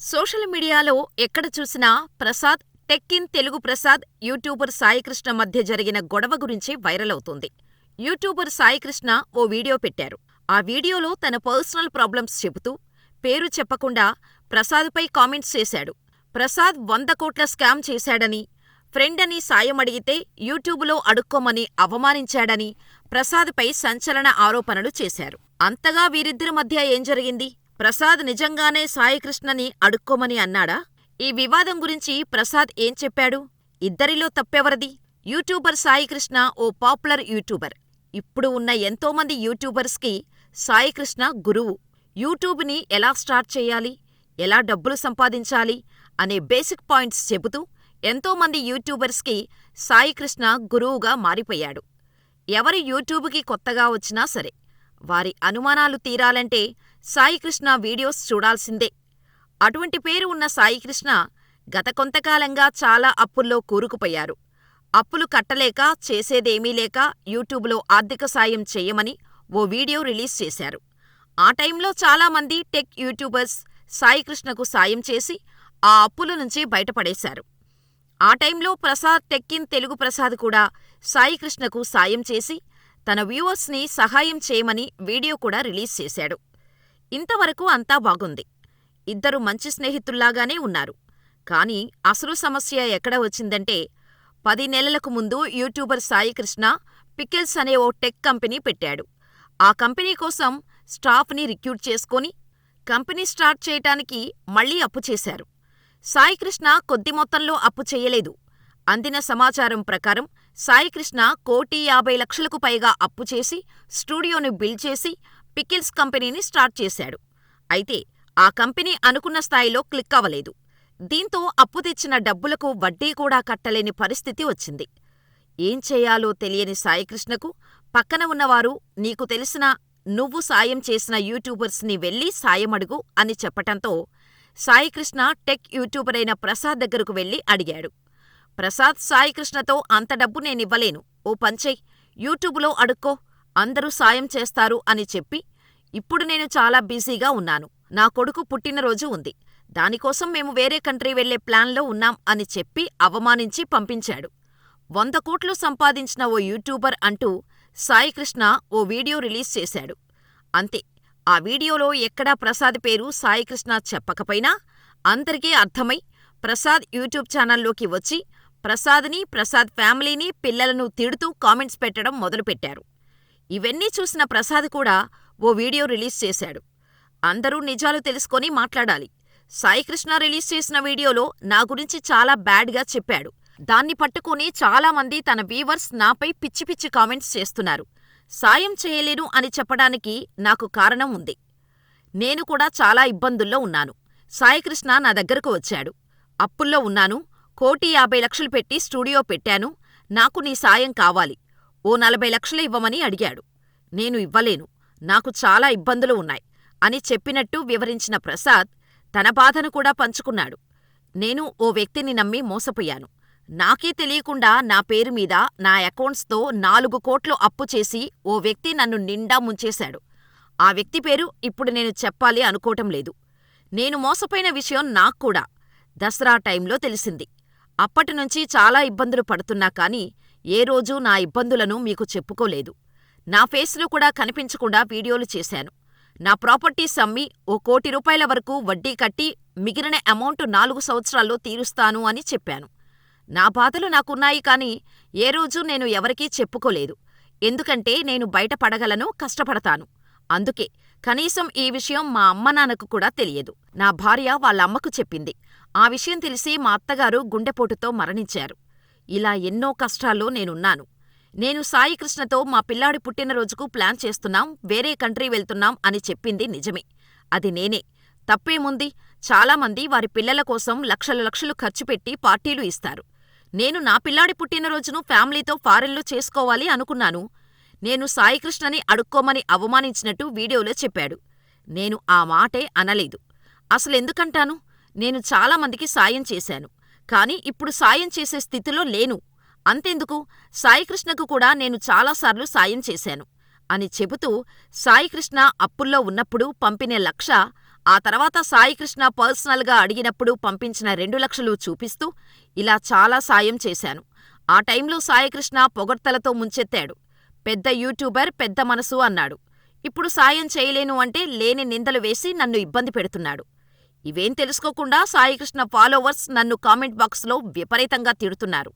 Social మీడియాలో ఎక్కడ చూసినా Prasad, tech in Telugu Prasad, YouTuber Saikrishna మధ్య జరిగిన గొడవ గురించి వైరల్ అవుతోంది. యూట్యూబర్ సాయికృష్ణ ఓ వీడియో పెట్టారు. ఆ వీడియోలో తన పర్సనల్ ప్రాబ్లమ్స్ చెబుతూ, పేరు చెప్పకుండా ప్రసాద్పై కామెంట్స్ చేశాడు. ప్రసాద్ వంద కోట్ల స్కామ్ చేశాడని, ఫ్రెండ్ అని సాయం అడిగితే యూట్యూబులో అడుక్కోమని అవమానించాడని ప్రసాద్పై సంచలన ఆరోపణలు చేశారు. అంతగా వీరిద్దరి మధ్య ఏం జరిగింది? ప్రసాద్ నిజంగానే సాయికృష్ణని అడుక్కోమని అన్నాడా? ఈ వివాదం గురించి ప్రసాద్ ఏం చెప్పాడు? ఇద్దరిలో తప్పెవరిది? యూట్యూబర్ సాయికృష్ణ ఓ పాపులర్ యూట్యూబర్. ఇప్పుడు ఉన్న ఎంతోమంది యూట్యూబర్స్కి సాయికృష్ణ గురువు. యూట్యూబ్ని ఎలా స్టార్ట్ చేయాలి? ఎలా డబ్బులు సంపాదించాలి? అనే బేసిక్ పాయింట్స్ చెబుతూ ఎంతోమంది యూట్యూబర్స్కి సాయికృష్ణ గురువుగా మారిపోయాడు. ఎవరి యూట్యూబ్కి కొత్తగా వచ్చినా సరే, వారి అనుమానాలు తీరాలంటే సాయికృష్ణ వీడియోస్ చూడాల్సిందే. అటువంటి పేరు ఉన్న సాయికృష్ణ గత కొంతకాలంగా చాలా అప్పుల్లో కూరుకుపోయారు. అప్పులు కట్టలేక, చేసేదేమీ లేక యూట్యూబ్లో ఆర్థిక సాయం చెయ్యమని ఓ వీడియో రిలీజ్ చేశారు. ఆ టైంలో చాలామంది టెక్ యూట్యూబర్స్ సాయికృష్ణకు సాయం చేసి ఆ అప్పుల నుంచి బయటపడేశారు. ఆ టైంలో ప్రసాద్ టెక్ తెలుగు ప్రసాద్ కూడా సాయికృష్ణకు సాయం చేసి తన వ్యూవర్స్ని సహాయం చేయమని వీడియో కూడా రిలీజ్ చేశాడు. ఇంతవరకు అంతా బాగుంది. ఇద్దరు మంచి స్నేహితుల్లాగానే ఉన్నారు. కానీ అసలు సమస్య ఎక్కడ వచ్చిందంటే, పది నెలలకు ముందు యూట్యూబర్ సాయికృష్ణ పికెల్స్ అనే ఓ టెక్ కంపెనీ పెట్టాడు. ఆ కంపెనీ కోసం స్టాఫ్ని రిక్రూట్ చేసుకొని, కంపెనీ స్టార్ట్ చేయటానికి మళ్ళీ అప్పు చేశారు. సాయికృష్ణ కొద్ది మొత్తంలో అప్పు చెయ్యలేదు. అందిన సమాచారం ప్రకారం సాయికృష్ణ కోటి యాభై లక్షలకు పైగా అప్పు చేసి స్టూడియోను బిల్డ్ చేసి పికిల్స్ కంపెనీని స్టార్ట్ చేశాడు. అయితే ఆ కంపెనీ అనుకున్న స్థాయిలో క్లిక్ అవ్వలేదు. దీంతో అప్పు తెచ్చిన డబ్బులకు వడ్డీ కూడా కట్టలేని పరిస్థితి వచ్చింది. ఏం చెయ్యాలో తెలియని సాయికృష్ణకు పక్కన ఉన్నవారు నీకు తెలిసిన, నువ్వు సాయం చేసిన యూట్యూబర్స్ని వెళ్ళి సాయమడుగు అని చెప్పటంతో సాయికృష్ణ టెక్ యూట్యూబరైన ప్రసాద్ దగ్గరకు వెళ్ళి అడిగాడు. ప్రసాద్ సాయికృష్ణతో అంత డబ్బు నేనివ్వలేను. ఓ పంచెయ్ యూట్యూబులో అడుక్కో, అందరూ సాయం చేస్తారు అని చెప్పి, ఇప్పుడు నేను చాలా బిజీగా ఉన్నాను. నా కొడుకు పుట్టినరోజు ఉంది. దానికోసం మేము వేరే కంట్రీ వెళ్ళే ప్లాన్లో ఉన్నాం అని చెప్పి అవమానించి పంపించాడు. వంద కోట్లు సంపాదించిన ఓ యూట్యూబర్ అంటూ సాయికృష్ణ ఓ వీడియో రిలీజ్ చేశాడు. అంతే. ఆ వీడియోలో ఎక్కడా ప్రసాద్ పేరు సాయికృష్ణ చెప్పకపోయినా అందరికీ అర్థమై ప్రసాద్ యూట్యూబ్ ఛానల్లోకి వచ్చి ప్రసాద్ని, ప్రసాద్ ఫ్యామిలీని, పిల్లలను తిడుతూ కామెంట్స్ పెట్టడం మొదలుపెట్టారు. ఇవన్నీ చూసిన ప్రసాద్ కూడా ఓ వీడియో రిలీజ్ చేశాడు. అందరూ నిజాలు తెలుసుకొని మాట్లాడాలి. సాయికృష్ణ రిలీజ్ చేసిన వీడియోలో నా గురించి చాలా బ్యాడ్గా చెప్పాడు. దాన్ని పట్టుకుని చాలామంది తన వీవర్స్ నాపై పిచ్చి పిచ్చి కామెంట్స్ చేస్తున్నారు. సాయం చేయలేను అని చెప్పడానికి నాకు కారణం ఉంది. నేను కూడా చాలా ఇబ్బందుల్లో ఉన్నాను. సాయికృష్ణ నా దగ్గరకు వచ్చాడు. అప్పుల్లో ఉన్నాను. కోటి యాభై లక్షలు పెట్టి స్టూడియో పెట్టాను. నాకు నీ సాయం కావాలి. ఓ నలభై లక్షలు ఇవ్వమని అడిగాడు. నేను ఇవ్వలేను. నాకు చాలా ఇబ్బందులు ఉన్నాయి అని చెప్పినట్టు వివరించిన ప్రసాద్ తన బాధను కూడా పంచుకున్నాడు. నేను ఓ వ్యక్తిని నమ్మి మోసపోయాను. నాకే తెలియకుండా నా పేరు మీద నా అకౌంట్స్తో నాలుగు కోట్లు అప్పు చేసి ఓ వ్యక్తి నన్ను నిండా ముంచేశాడు. ఆ వ్యక్తి పేరు ఇప్పుడు నేను చెప్పాలి అనుకోవటం లేదు. నేను మోసపోయిన విషయం నాక్కూడా దసరా టైంలో తెలిసింది. అప్పటినుంచి చాలా ఇబ్బందులు పడుతున్నా కానీ ఏ రోజూ నా ఇబ్బందులను మీకు చెప్పుకోలేదు. నా ఫేస్లో కూడా కనిపించకుండా వీడియోలు చేశాను. నా ప్రాపర్టీస్ అమ్మి ఓ కోటి రూపాయల వరకు వడ్డీ కట్టి మిగిలిన అమౌంట్ నాలుగు సంవత్సరాల్లో తీరుస్తాను అని చెప్పాను. నా బాధలు నాకున్నాయి కానీ ఏ రోజూ నేను ఎవరికీ చెప్పుకోలేదు. ఎందుకంటే నేను బయటపడగలను కష్టపడతాను. అందుకే కనీసం ఈ విషయం మా అమ్మనాన్నకు కూడా తెలియదు. నా భార్య వాళ్ళమ్మకు చెప్పింది. ఆ విషయం తెలిసి మా అత్తగారు గుండెపోటుతో మరణించారు. ఇలా ఎన్నో కష్టాల్లో నేనున్నాను. నేను సాయికృష్ణతో మా పిల్లాడి పుట్టినరోజుకు ప్లాన్ చేస్తున్నాం, వేరే కంట్రీ వెళ్తున్నాం అని చెప్పింది నిజమే. అది నేనే. తప్పేముంది? చాలామంది వారి పిల్లల కోసం లక్షల లక్షలు ఖర్చుపెట్టి పార్టీలు ఇస్తారు. నేను నా పిల్లాడి పుట్టినరోజును ఫ్యామిలీతో ఫారెన్లో చేసుకోవాలి అనుకున్నాను. నేను సాయికృష్ణని అడుక్కోమని అవమానించినట్టు వీడియోలో చెప్పాడు. నేను ఆ మాటే అనలేదు. అసలెందుకంటాను? నేను చాలామందికి సాయం చేశాను. కాని ఇప్పుడు సాయం చేసే స్థితిలో లేను. అంతెందుకు, సాయికృష్ణకు కూడా నేను చాలాసార్లు సాయం చేశాను అని చెబుతూ సాయికృష్ణ అప్పుల్లో ఉన్నప్పుడు పంపిన లక్ష ఆ తర్వాత సాయికృష్ణ పర్సనల్గా అడిగినప్పుడు పంపించిన రెండు లక్షలు చూపిస్తూ ఇలా చాలా సాయం చేశాను. ఆ టైంలో సాయికృష్ణ పొగడ్తలతో ముంచెత్తాడు. పెద్ద యూట్యూబర్ పెద్ద మనసు అన్నాడు. ఇప్పుడు సాయం చేయలేను అంటే లేని నిందలు వేసి నన్ను ఇబ్బంది పెడుతున్నాడు. ఇవేం తెలుసుకోకుండా సాయికృష్ణ ఫాలోవర్స్ నన్ను కామెంట్ బాక్స్లో విపరీతంగా తిడుతున్నారు.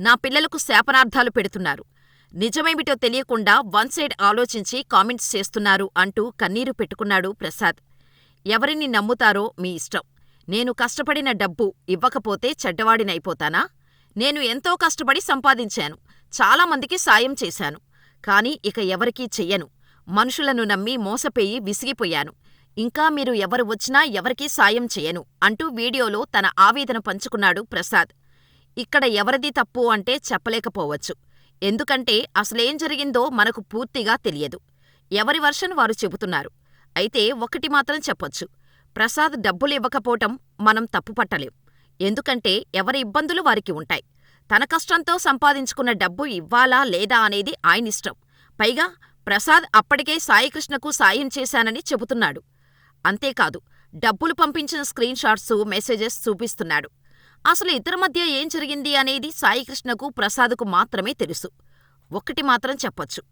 నా పిల్లలకు శాపనార్థాలు పెడుతున్నారు. నిజమేమిటో తెలియకుండా వన్ సైడ్ ఆలోచించి కామెంట్స్ చేస్తున్నారు అంటూ కన్నీరు పెట్టుకున్నాడు ప్రసాద్. ఎవరిని నమ్ముతారో మీ ఇష్టం. నేను కష్టపడిన డబ్బు ఇవ్వకపోతే చెడ్డవాడినైపోతానా? నేను ఎంతో కష్టపడి సంపాదించాను. చాలామందికి సాయం చేశాను. కాని ఇక ఎవరికీ చెయ్యను. మనుషులను నమ్మి మోసపోయి విసిగిపోయాను. ఇంకా మీరు ఎవరు వచ్చినా ఎవరికీ సాయం చెయ్యను అంటూ వీడియోలో తన ఆవేదన పంచుకున్నాడు ప్రసాద్. ఇక్కడ ఎవరిది తప్పు అంటే చెప్పలేకపోవచ్చు. ఎందుకంటే అసలేం జరిగిందో మనకు పూర్తిగా తెలియదు. ఎవరి వర్షన్ వారు చెబుతున్నారు. అయితే ఒకటి మాత్రం చెప్పొచ్చు. ప్రసాద్ డబ్బులివ్వకపోవటం మనం తప్పుపట్టలేం. ఎందుకంటే ఎవరి ఇబ్బందులు వారికి ఉంటాయి. తన కష్టంతో సంపాదించుకున్న డబ్బు ఇవ్వాలా లేదా అనేది ఆయనిష్టం. పైగా ప్రసాద్ అప్పటికే సాయికృష్ణకు సాయం చేశానని చెబుతున్నాడు. అంతేకాదు డబ్బులు పంపించిన స్క్రీన్ షాట్స్ మెసేజెస్ చూపిస్తున్నాడు. అసలు ఇద్దరి మధ్య ఏం జరిగింది అనేది సాయికృష్ణకు, ప్రసాద్కు మాత్రమే తెలుసు. ఒక్కటి మాత్రం చెప్పొచ్చు.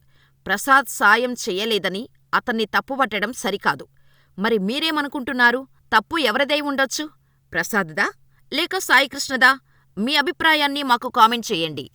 ప్రసాద్ సాయం చెయ్యలేదని అతన్ని తప్పుపట్టడం సరికాదు. మరి మీరేమనుకుంటున్నారు? తప్పు ఎవరిదై ఉండొచ్చు? ప్రసాద్దా? లేక సాయికృష్ణదా? మీ అభిప్రాయాన్ని మాకు కామెంట్ చేయండి.